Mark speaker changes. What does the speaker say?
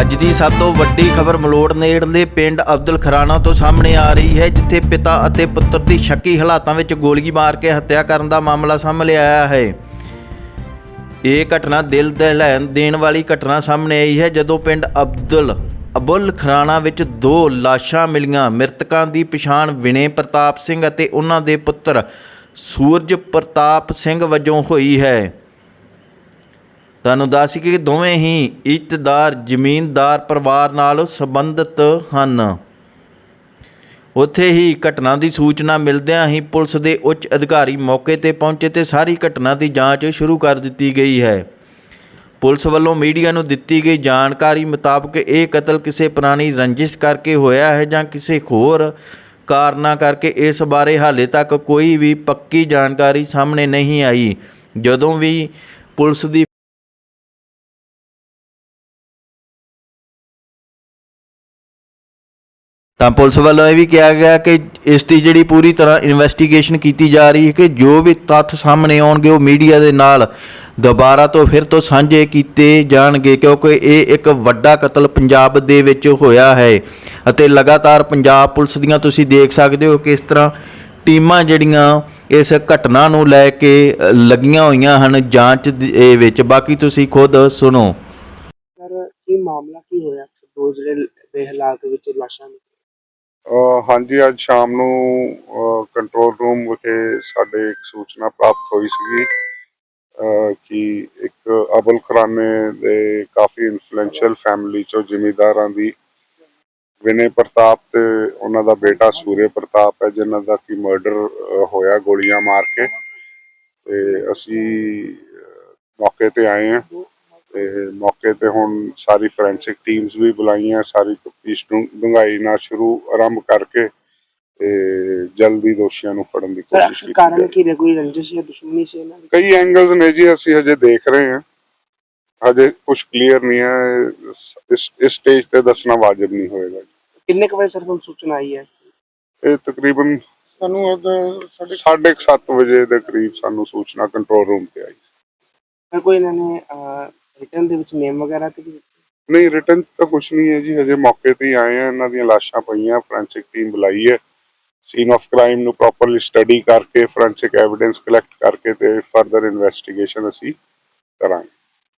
Speaker 1: ਅੱਜ ਦੀ ਸਭ ਤੋਂ ਵੱਡੀ ਖਬਰ ਮਲੋੜ ਨੇੜਲੇ ਪਿੰਡ ਅਬਦੁਲ ਖਰਾਣਾ ਤੋਂ ਸਾਹਮਣੇ ਆ ਰਹੀ ਹੈ, ਜਿੱਥੇ ਪਿਤਾ ਅਤੇ ਪੁੱਤਰ ਦੀ ਸ਼ੱਕੀ ਹਾਲਾਤਾਂ ਵਿੱਚ ਗੋਲੀ ਮਾਰ ਕੇ ਹੱਤਿਆ ਕਰਨ ਦਾ ਮਾਮਲਾ ਸਾਹਮਣੇ ਆਇਆ ਹੈ। ਇਹ ਘਟਨਾ ਦਿਲ ਦਹਿਲਾਣ ਦੇਣ ਵਾਲੀ ਘਟਨਾ ਸਾਹਮਣੇ ਆਈ ਹੈ, ਜਦੋਂ ਪਿੰਡ ਅਬਦੁਲ, ਅਬੁਲ ਖਰਾਣਾ ਵਿੱਚ ਦੋ ਲਾਸ਼ਾਂ ਮਿਲੀਆਂ। ਮ੍ਰਿਤਕਾਂ ਦੀ ਪਛਾਣ ਵਿਨੇ ਪ੍ਰਤਾਪ ਸਿੰਘ ਅਤੇ ਉਹਨਾਂ ਦੇ ਪੁੱਤਰ ਸੂਰਜ ਪ੍ਰਤਾਪ ਸਿੰਘ ਵਜੋਂ ਹੋਈ ਹੈ। ਤੁਹਾਨੂੰ ਦੱਸ ਕਿ ਦੋਵੇਂ ਹੀ ਇੱਜ਼ਤਦਾਰ, ਜ਼ਮੀਨਦਾਰ ਪਰਿਵਾਰ ਨਾਲ ਸੰਬੰਧਿਤ ਹਨ। ਉੱਥੇ ਹੀ ਘਟਨਾ ਦੀ ਸੂਚਨਾ ਮਿਲਦਿਆਂ ਹੀ ਪੁਲਿਸ ਦੇ ਉੱਚ ਅਧਿਕਾਰੀ ਮੌਕੇ ਤੇ ਪਹੁੰਚੇ ਤੇ ਸਾਰੀ ਘਟਨਾ ਦੀ ਜਾਂਚ ਸ਼ੁਰੂ ਕਰ ਦਿੱਤੀ ਗਈ ਹੈ। ਪੁਲਿਸ ਵੱਲੋਂ ਮੀਡੀਆ ਨੂੰ ਦਿੱਤੀ ਗਈ ਜਾਣਕਾਰੀ ਮੁਤਾਬਕ ਇਹ ਕਤਲ ਕਿਸੇ ਪੁਰਾਣੀ ਰੰਜਿਸ਼ ਕਰਕੇ ਹੋਇਆ ਹੈ ਜਾਂ ਕਿਸੇ ਹੋਰ ਕਾਰਨਾਂ ਕਰਕੇ ਇਸ ਬਾਰੇ ਹਾਲੇ ਤੱਕ ਕੋਈ ਵੀ ਪੱਕੀ ਜਾਣਕਾਰੀ ਸਾਹਮਣੇ ਨਹੀਂ ਆਈ। ਜਦੋਂ ਵੀ ਪੁਲਿਸ ਦੀ ਤਾਂ ਪੁਲਿਸ ਵੱਲੋਂ ਇਹ ਵੀ ਕਿਹਾ ਗਿਆ ਕਿ ਇਸ ਦੀ ਜਿਹੜੀ ਪੂਰੀ ਤਰ੍ਹਾਂ ਇਨਵੈਸਟੀਗੇਸ਼ਨ ਕੀਤੀ ਜਾ ਰਹੀ ਹੈ ਕਿ ਜੋ ਵੀ ਤੱਥ ਸਾਹਮਣੇ ਆਉਣਗੇ ਉਹ ਮੀਡੀਆ ਦੇ ਨਾਲ ਦੁਬਾਰਾ ਤੋਂ ਫਿਰ ਤੋਂ ਸਾਂਝੇ ਕੀਤੇ ਜਾਣਗੇ, ਕਿਉਂਕਿ ਇਹ ਇੱਕ ਵੱਡਾ ਕਤਲ ਪੰਜਾਬ ਦੇ ਵਿੱਚ ਹੋਇਆ ਹੈ ਅਤੇ ਲਗਾਤਾਰ ਪੰਜਾਬ ਪੁਲਿਸ ਦੀਆਂ ਤੁਸੀਂ ਦੇਖ ਸਕਦੇ ਹੋ ਕਿ ਇਸ ਤਰ੍ਹਾਂ ਟੀਮਾਂ ਜਿਹੜੀਆਂ ਇਸ ਘਟਨਾ ਨੂੰ ਲੈ ਕੇ ਲੱਗੀਆਂ ਹੋਈਆਂ ਹਨ ਜਾਂਚ ਦੇ ਵਿੱਚ। ਬਾਕੀ ਤੁਸੀਂ ਖੁਦ ਸੁਣੋ।
Speaker 2: ਸਰ ਕੀ ਮਾਮਲਾ ਕੀ ਹੋਇਆ? ਦੋ ਜਿਹੜੇ ਦੇ ਵਿੱਚ ਲਾਸ਼ਾਂ ਨੇ
Speaker 3: ਹਾਂਜੀ, ਅੱਜ ਸ਼ਾਮ ਨੂੰ ਕੰਟਰੋਲ ਰੂਮ ਵਿਖੇ ਸਾਡੇ ਇੱਕ ਸੂਚਨਾ ਪ੍ਰਾਪਤ ਹੋਈ ਸੀਗੀ ਕਿ ਇੱਕ ਅਬਲ ਖਰਾਨੇ ਦੇ ਕਾਫੀ ਇਨਫਲੂਐਂਸ਼ੀਅਲ ਫੈਮਿਲੀ ਚੋਂ ਜ਼ਿਮੀਦਾਰਾਂ ਦੀ ਵਿਨੇ ਪ੍ਰਤਾਪ ਤੇ ਉਹਨਾਂ ਦਾ ਬੇਟਾ ਸੂਰੇ ਪ੍ਰਤਾਪ ਹੈ, ਜਿਨ੍ਹਾਂ ਦਾ ਕੀ ਮਰਡਰ ਹੋਇਆ ਗੋਲੀਆਂ ਮਾਰ ਕੇ। ਤੇ ਅਸੀਂ ਮੌਕੇ ਤੇ ਆਏ ਹਾਂ। ਤੇ ਮੌਕੇ ਤੇ ਹੁਣ ਸਾਰੀ ਫੋਰੈਂਸਿਕ ਟੀਮਸ ਵੀ ਬੁਲਾਈਆਂ ਸਾਰੀ ਤਫਤੀਸ਼ ਨੂੰ ਡੂੰਘਾਈ ਨਾਲ ਸ਼ੁਰੂ ਆਰੰਭ ਕਰਕੇ ਤੇ ਜਲਦੀ ਦੋਸ਼ੀਆਂ ਨੂੰ ਫੜਨ ਦੀ ਕੋਸ਼ਿਸ਼ ਕੀਤੀ
Speaker 2: ਕਾਰਨ। ਕੀ ਰਿਹਾ ਕੋਈ ਰੰਜਿਸ਼ ਜਾਂ ਦੁਸ਼ਮਣੀ ਸੀ ਇਹਨਾਂ ਦੀ?
Speaker 3: ਕਈ ਐਂਗਲਸ ਨੇ ਜੀ ਅਸੀਂ ਹਜੇ ਦੇਖ ਰਹੇ ਹਾਂ। ਹਜੇ ਕੁਝ ਕਲੀਅਰ ਨਹੀਂ ਹੈ। ਇਸ ਇਸ ਸਟੇਜ ਤੇ ਦੱਸਣਾ ਵਾਜਬ ਨਹੀਂ ਹੋਏਗਾ
Speaker 2: ਕਿੰਨੇ ਕੁ ਵਜੇ ਸਰ ਤੁਹਾਨੂੰ ਸੂਚਨਾ ਆਈ ਹੈ
Speaker 3: ਇਹ ਤਕਰੀਬਨ
Speaker 4: ਸਾਨੂੰ ਸਾਡੇ
Speaker 3: 7:30 ਵਜੇ ਦੇ ਕਰੀਬ ਸਾਨੂੰ ਸੂਚਨਾ ਕੰਟਰੋਲ ਰੂਮ ਤੇ ਆਈ ਸੀ।
Speaker 2: ਕੋਈ ਇਹਨਾਂ ਨੇ ਰਿਟਰਨ ਦੇ ਵਿੱਚ ਨੇਮ ਵਗੈਰਾ ਤੇ ਵੀ
Speaker 3: ਨਹੀਂ ਰਿਟਰਨ ਤਾਂ ਕੁਝ ਨਹੀਂ ਹੈ ਜੀ, ਹਜੇ ਮੌਕੇ ਤੇ ਹੀ ਆਏ ਆ ਇਹਨਾਂ ਦੀਆਂ ਲਾਸ਼ਾਂ ਪਈਆਂ ਫੋਰੈਂਸਿਕ ਟੀਮ ਬੁਲਾਈ ਹੈ। ਸੀਨ ਆਫ ਕ੍ਰਾਈਮ ਨੂੰ ਪ੍ਰੋਪਰਲੀ ਸਟੱਡੀ ਕਰਕੇ ਫੋਰੈਂਸਿਕ ਐਵੀਡੈਂਸ ਕਲੈਕਟ ਕਰਕੇ ਤੇ ਫਰਦਰ ਇਨਵੈਸਟੀਗੇਸ਼ਨ ਅਸੀਂ ਕਰਾਂਗੇ।